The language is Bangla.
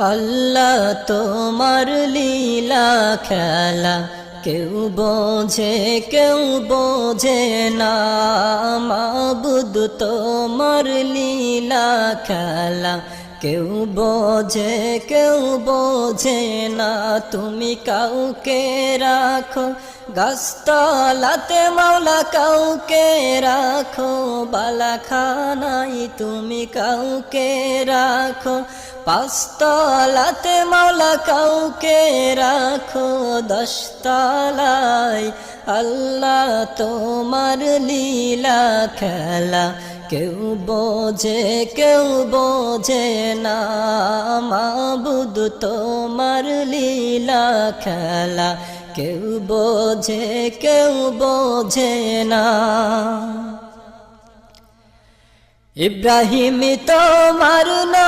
আল্লাহ তোমার লীলা খেলা। কেউ বোঝে কেউ বোঝে না। মাবুদ তোমার লীলা খেলা। কেউ বোঝে কেউ বোঝে না। তুমি কাউকে রাখো, গাছতলাতে মাওলা কাউকে রাখো। বালাখানাই তুমি কাউকে রাখো। পাঁচতলাতে মাওলা কাউকে রাখো দশতলায়। আল্লাহ তোমার লীলা খেলা, কেউ বোঝে কেউ বোঝে না। মাবুদ তোমার লীলা খেলা, কেউ বোঝে কেউ বোঝে না। ইব্রাহিম তোমার ছিল